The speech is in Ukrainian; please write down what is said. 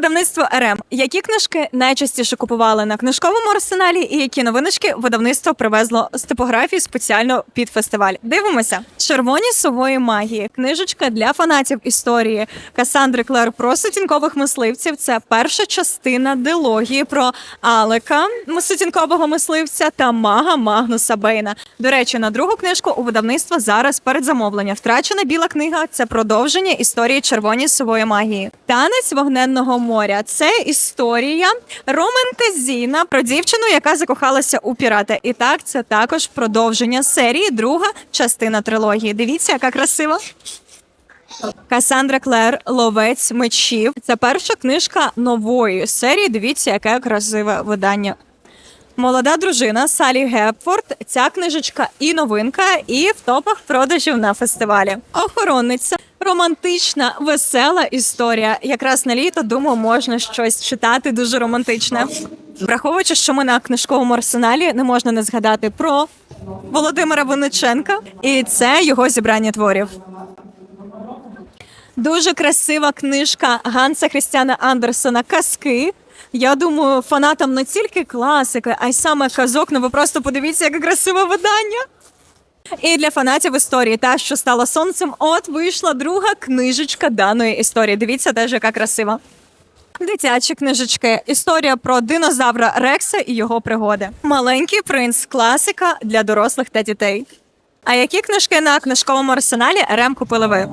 видавництво РМ. Які книжки найчастіше купували на книжковому арсеналі, і які новиночки видавництво привезло з типографії спеціально під фестиваль? Дивимося. Червоні сової магії. Книжечка для фанатів історії Касандри Клер про сутінкових мисливців. Це перша частина дилогії про Алека, сутінкового мисливця, та мага Магнуса Бейна. До речі, на другу книжку у видавництва зараз передзамовлення. Втрачена біла книга це продовження історії червоні сової магії. Танець вогненного моря це історія романтезійна про дівчину, яка закохалася у пірата. І так, це також продовження серії, друга частина трилогії. Дивіться, яка красива. Касандра Клер Ловець мечів. Це перша книжка нової серії. Дивіться, яке красиве видання. Молода дружина Салі Гепфорд. Ця книжечка і новинка, і в топах продажів на фестивалі. Охоронниця. Романтична, весела історія. Якраз на літо думаю, можна щось читати дуже романтичне. Враховуючи, що ми на книжковому арсеналі, не можна не згадати про Володимира Винниченка, і це його зібрання творів. Дуже красива книжка Ганса Христіана Андерсена Казки. Я думаю, фанатам не тільки класики, а й саме казок. Ну ви просто подивіться, яке красиве видання. І для фанатів історії, та що стала сонцем, от вийшла друга книжечка даної історії. Дивіться, теж яка красива. Дитячі книжечки. Історія про динозавра Рекса і його пригоди. Маленький принц класика для дорослих та дітей. А які книжки на книжковому арсеналі РМ купили ви?